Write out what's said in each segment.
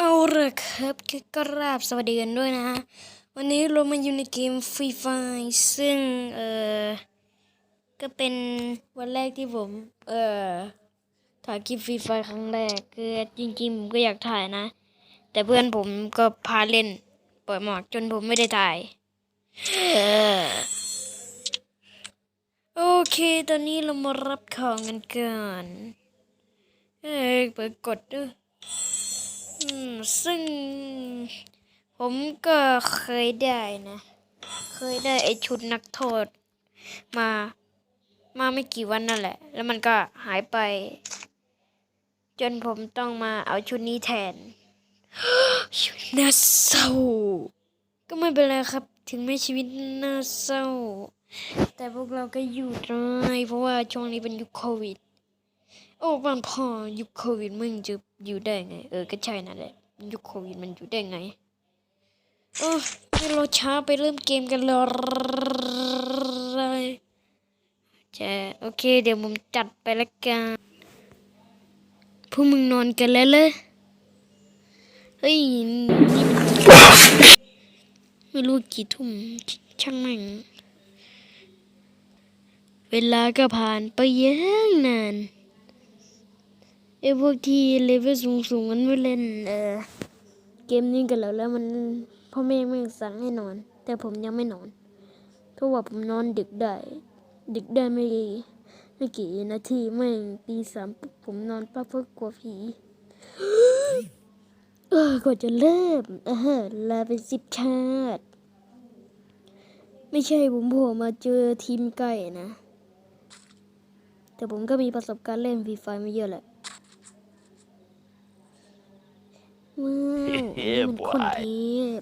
เอาละครับก็กราบสวัสดีกันด้วยนะ วันนี้เรามาอยู่ในเกมฟรีไฟซึ่ง เออก็เป็นวันแรกที่ผม เออถ่ายคลิปฟรีไฟครั้งแรก คือจริงๆ ผมก็อยากถ่ายนะ แต่เพื่อนผมก็พาเล่นเปิดหมอกจนผมไม่ได้ถ่ายออโอเค ตอนนี้เรามารับของกันก่อน เอ้ยเปิดกดด้วย ซึ่ง ผมก็เคยได้นะ เคยได้ไอชุดนักโทษ มา มาไม่กี่วันนั่นแหละ แล้วมันก็หายไป จนผมต้องมาเอาชุดนี้แทนชีวิตน่าเศร้า ก็ไม่เป็นไรครับ ถึงแม้ชีวิตน่าเศร้า แต่พวกเราก็อยู่ได้เพราะว่าช่วงนี้เป็นยุคโควิด โอ้บางพอยุคโควิดมึงจะอยู่ได้ไง เออก็ใช่นั่นแหละยุคโควิดมันอยู่ได้ไงเออไม่รอช้าไปเริ่มเกมกันเลยจะโอเค เดี๋ยวผมจัดไปละกันพวกมึงนอนกันแล้วเลยเฮ้ยนี่มันไม่รู้กี่ทุ่มช่างแม่ง เวลาก็ผ่านไปอยังนาน ไอ้พวกที่เลเวลสูงสูงๆมันไม่เล่นเออเกมนี้กันแล้วแล้วมันพ่อแม่ไม่สั่งให้นอน แต่ผมยังไม่นอนเพราะว่าผมนอนดึกได้ดึกได้ไม่ไม่กี่นาทีไม่งตีสามปุ๊บผมนอนปั๊บเพราะกลัวผีเออก็จะเริ่มเออลาไปสิบชาติ ไม่ใช่ผมโผล่มาเจอทีมไก่นะ แต่ผมก็มีประสบการณ์เล่นฟรีไฟมาเยอะแหละ ว้าวนี่มันคนเทพ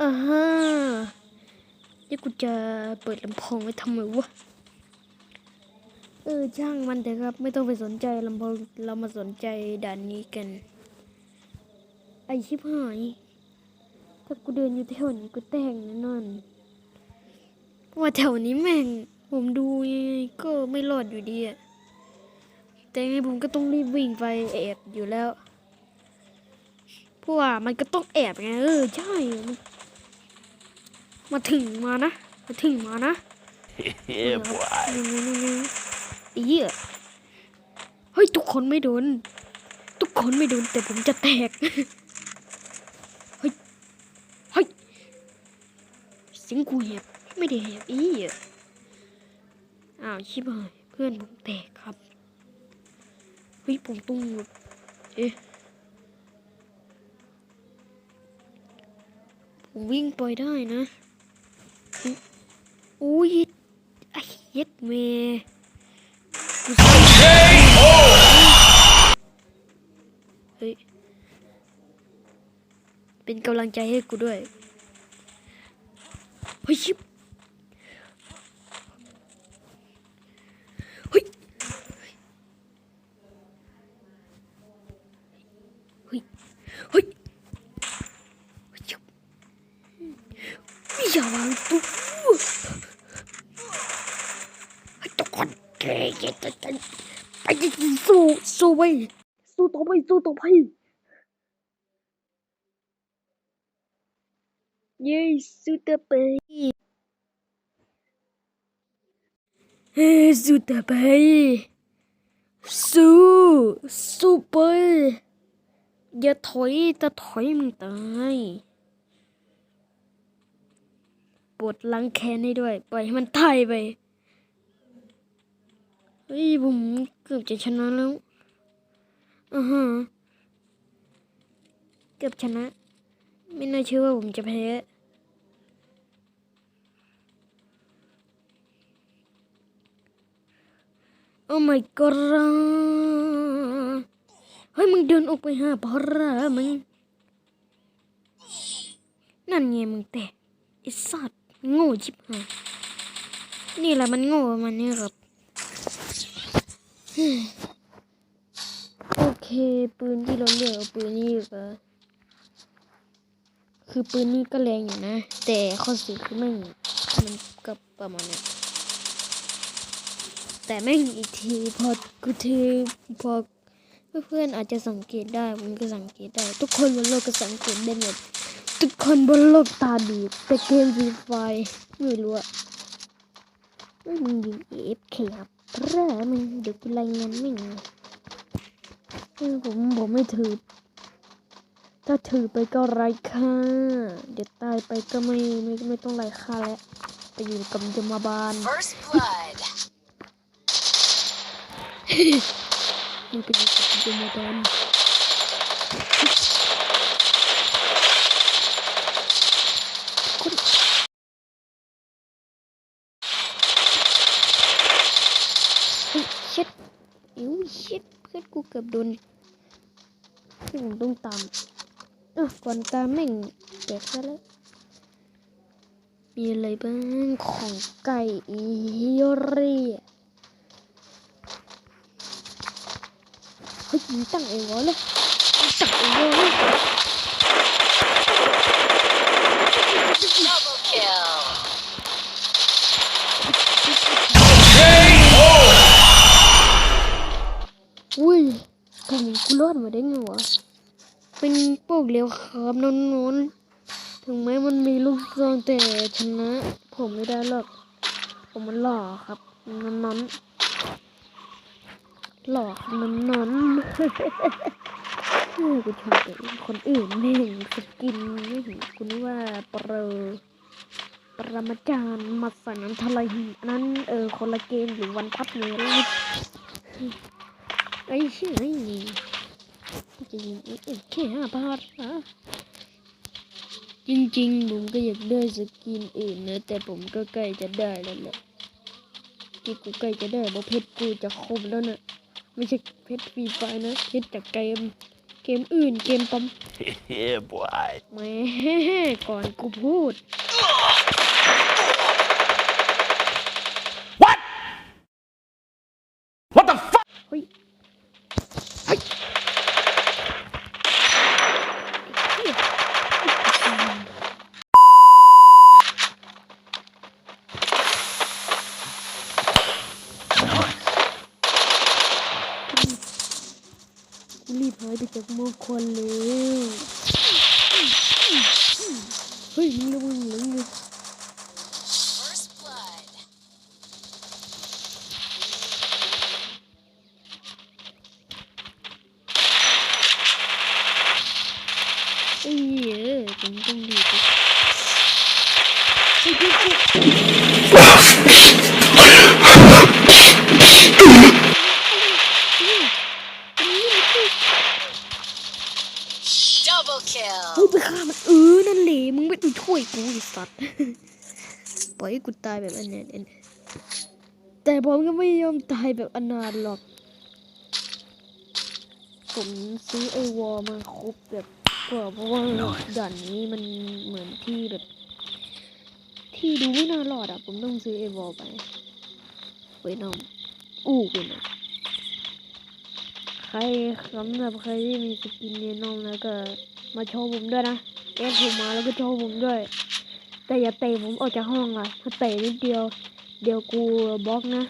อ่าฮะนี่กูจะเปิดลำโพงไว้ทำไมวะ เออช่างมันเถอะครับ ไม่ต้องไปสนใจลำโพงเรามาสนใจด่านนี้กัน ไอชิบหาย ถ้ากูเดินอยู่แถวนี้กูแต่งแน่นอนเพราะว่าแถวนี้แม่ง ผมดูยังไงก็ไม่รอดอยู่ดีอะ แต่ยังไงผมก็ต้องรีบวิ่งไปแอบอยู่แล้วเพราะว่ามันก็ต้องแอบไงเออใช่มันมาถึงมานะมาถึงมานะ yeah, boy. ยังไงยังไงไอ้เหี้ยเฮ้ยทุกคนไม่โดน ทุกคนไม่โดนแต่ผมจะแตกเฮ้ยเฮ้ยเสียงกูแหบไม่ได้แหบอีเหี้ยอ้าวชิบหายเพื่อนผมแตกครับ เฮ้ยผมตุ้งเอ๊ะผมวิ่งไปได้นะอุ้ยไอ้เย็ดเมกูเฮ้ย เป็นกำลังใจให้กูด้วย เฮ้ยชิบเฮ้ย เฮ้ย เฮ้ยเฮ้ยอย่าวาง ตู้ทุกคนเกยเกยไปไปสู้สู้ไปสู้ต่อไปสู้ต่อไป เย้สู้ต่อไปเฮ้สู้ต่อไปสู้สู้ไปอย่าถอยถ้าถอยมึงตาย ปวดหลังแขนให้ด้วย ปล่อยให้มันตายไป เฮ้ยผมเกือบจะชนะแล้วอ่าฮะเกือบชนะ ไม่น่าเชื่อว่าผมจะแพ้โอ้ my god เฮ้ยมึงเดินออกไปหาพอระมึง นั่นไงมึงแต่ไอ้สัตว์ โง่ชิบหายนี่แหละมันโง่มันนี่ครับโอเค ปืนที่เราเลือกปืนนี้กว่าคือปืนนี้ก็แรงอยู่นะ แต่ข้อเสียคือไม่งมันก็ประมาณนี้แต่แม่งอีกทีพอกูทีพอเพื่อนๆอาจจะสังเกตได้ผมก็สังเกตได้ ทุกคนบนโลกก็สังเกตได้หมด ทุกคนบนโลกตาดีแต่เกมฟรีไฟไม่รู้อะไม่มึงยิงเอฟเคครับเพราะมึงเดี๋ยวกูรายงานไม่งเออผมผมไม่ถือ ถ้าถือไปก็ไร้ค่า เดี๋ยวตายไปก็ไม่ไม่ไม่ต้องไร้ค่าแล้วไปอยู่กับยมบาล First blood. มันก็อยู่กับยมบาลคนเฮ้ย ชิดอิ้วชิดเพื่อนกูเกือบโดนที่ผมต้องตามอะก่อนตามแม่งแจกซะแล้วมีอะไรบ้างของไก่อีเรีเฮ้ยตั้งเองวะเลยตั้งเองวะเลย วกเลี้ยวครับนนๆถึงแม้มันมีลูกซองแต่ชนะ ผมไม่ได้หรอก ผมมันหล่อครับนนนๆหล่อครับนนนๆเออกูชมแต่คนอื่นไม่เห็นสกินไม่เห็นกูนึกว่าเปรอปรมาจารย์มาส่น้ำทะเลหินอันนั้นเออคนละเกมหรือวันพับเนื้อเลยไอ้ชื่อไอ้นี่ จะยิงไอ้เอ็แค่ห้าบาทนะจริงๆผมก็อยากได้สกินอื่นนะแต่ผมก็ใกล้จะได้แล้วแหละที่กูใกล้จะได้เพราะเพชรกูจะครบแล้วนะไม่ใช่เพชรฟรีไฟนะเพชรจากเกมเกมอื่นเกมปั๊ม yeah, boy. แหม่ก่อนกูพูด What? What the fuck? เฮ้ยเฮ้ยไอ้เหี้ยกูรีบหายไป จากโมอควันเลยเฮ้ยมึงระวังหลังเลย First blood. ไอ้เยผมต้องรีบไปเฮ้ยเนั่นแหละมึงไม่ต้องช่วยกูไอ้สัตว์ปล่อยให้กูตายแบบอนาถแต่ผมก็ไม่ยอมตายแบบอนาถหรอก ผมซื้อไอวอลมาครบแบบเพื่อเพราะว่าด่านนี้มันเหมือนที่แบบ ที่ดูไม่น่ารอดอะ ผมต้องซื้อไอวอลไปเวนอมอู้เวนอมใครสำหรับใครที่มีสกินเวนอมแล้วก็มาโชว์ผมด้วยนะ เอ็ผมมาแล้วก็โชว์ผมด้วย แต่อย่าเตะผมออกจากห้องอะถ้าเตะนิดเดียว เดี๋ยวกูบล็อกนะ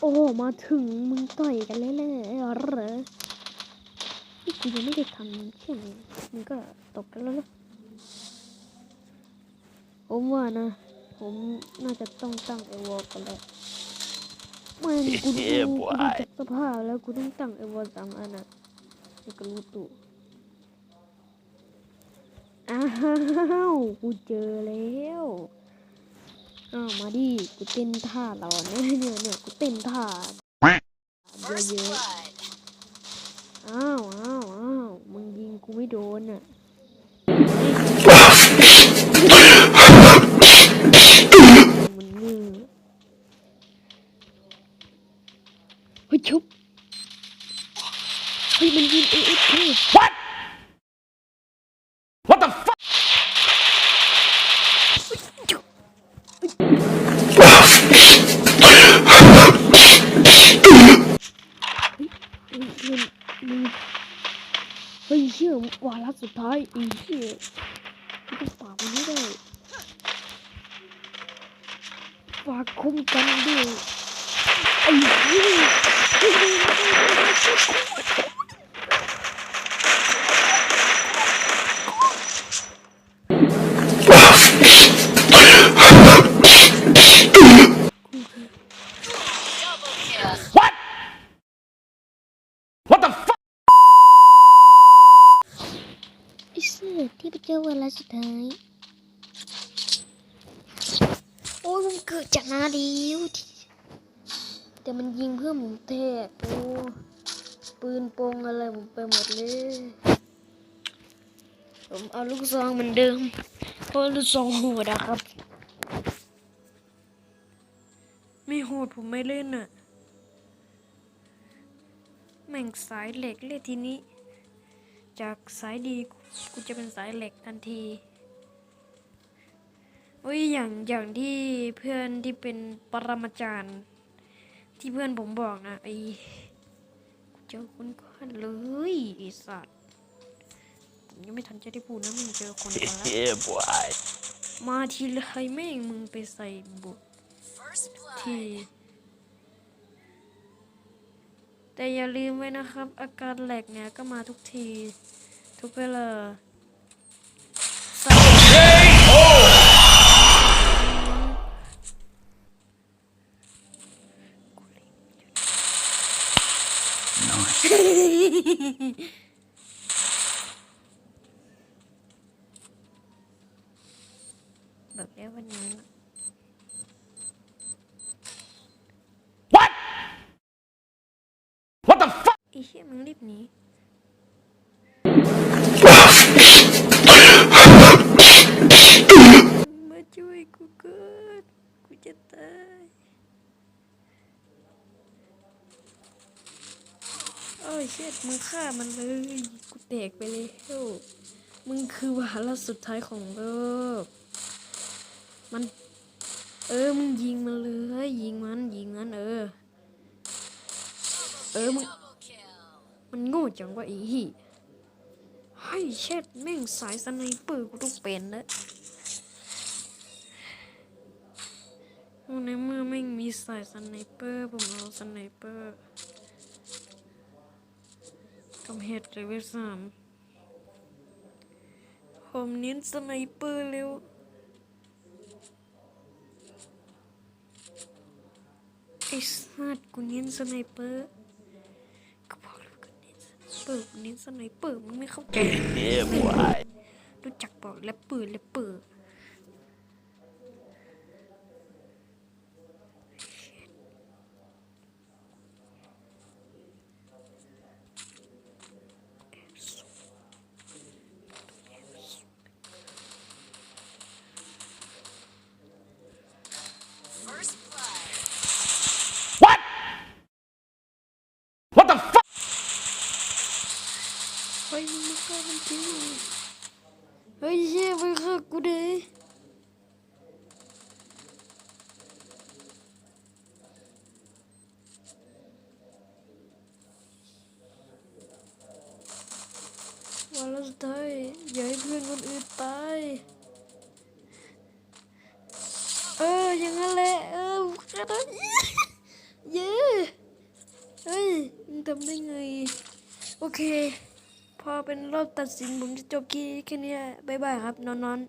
โอ้มาถึงมึงต่อยกันเลยเลยเหรอนี่กูยังไม่ได้ทำใช่ไหมมึงก็ตกกันแล้วนะผมว่านะ ผมน่าจะต้องตั้งไอวอลกันแล้วไม่กูดู Yeah, กูดู boy. จากสภาพแล้วกูต้องตั้งไอวอลสามอันอะ ก็รู้ตัวอ้าวกูเจอแล้วอ้าวมาดิกูเต้นท่าเราเนี่ยเนี่ยเนี่ยกูเต้นท่า First เยอะ blood. ๆอ้าวอ้าวอ้าวมึงยิงกูไม่โดนอะมันเงือเฮ้ยชุบ เฮ้ยมันยิงเอฟเค What? What the fuck? เฮ้ยมันมันเฮ้ยเชื่อวาระสุดท้ายอีเชี่ยกูต้องฝ่ามันให้ได้ฝากคุ้มกันด้วยไอ้เหี้ย Double kill. What? What the fuck? ไอ้เสื้อที่ ไปเจอเวลาสุดท้ายโอ้ยมันเกิดจากนาดีวแต่มันยิงเพื่อหมุนแทกโอ้ปืนปงอะไรผมไปหมดเลย ผมเอาลูกซองเหมือนเดิมเพราะลูกซองโหดอะครับ ไม่โหดผมไม่เล่นอะแม่งสายเหล็กเลยทีนี้ จากสายดีกูกูจะเป็นสายเหล็กทันทีโอ้ยอย่างอย่างที่เพื่อนที่เป็นปรมาจารย์ ที่เพื่อนผมบอกนะไอ้กูเจอคนก่อนเลยไอ้สัตว์ผมยังไม่ทันจะได้พูดนะมึงเจอคนก่อนแล้ว Yeah, boy. มาทีไรแม่งมึงไปใส่บุก First ที blood. แต่อย่าลืมไว้นะครับ อาการแหลกเนี่ยก็มาทุกที ทุกเวลาใส่แบบนี้วันนี้ What? What the fuck? ไอ้ เหี้ยมึงรีบหนีมาช่วยกูเกิดกูจะตายโอ้ยเช็ดมึงฆ่ามันเลย กูแตกไปเลยมึงคือวาระสุดท้ายของโลก มัน เออ มึงยิงมันเลย ยิงมัน ยิงมัน เออ เออ มึง มันโง่จังวะไอ้เหี้ให้เช็ดแม่งสายสไนเปอร์กูต้องเป็นแล้วในเมื่อแม่งมีสายสไนเปอร์ผมเอาสไนเปอร์กำเห็ดเลเวลสามผมเน้นสไนเปอร์เร็วไอ้สัตว์กูเน้นสไนเปอร์ ก็บอกแล้วก็เน้นสไน เปอร์เน้นสไนเปอร์มึงไม่เข้าใจ Yeah, boy. รู้จักบอกแรปเปอร์แรปเปอร์ First blood. What? What the fuck? เฮ้ยมึงมาฆ่ามันจริงเฮ้ยเชี่ยไปฆ่ากูเด้วันละสุดท้ายอย่าให้เพื่อนคนอื่นตาย เอย่างนั้นแหละเออฆ่าได้เย้เฮ้ยมึงทำได้ไง โอเค พอเป็นรอบตัดสินผมจะจบแค่แค่นี้บ๊ายบายครับ นอนนอน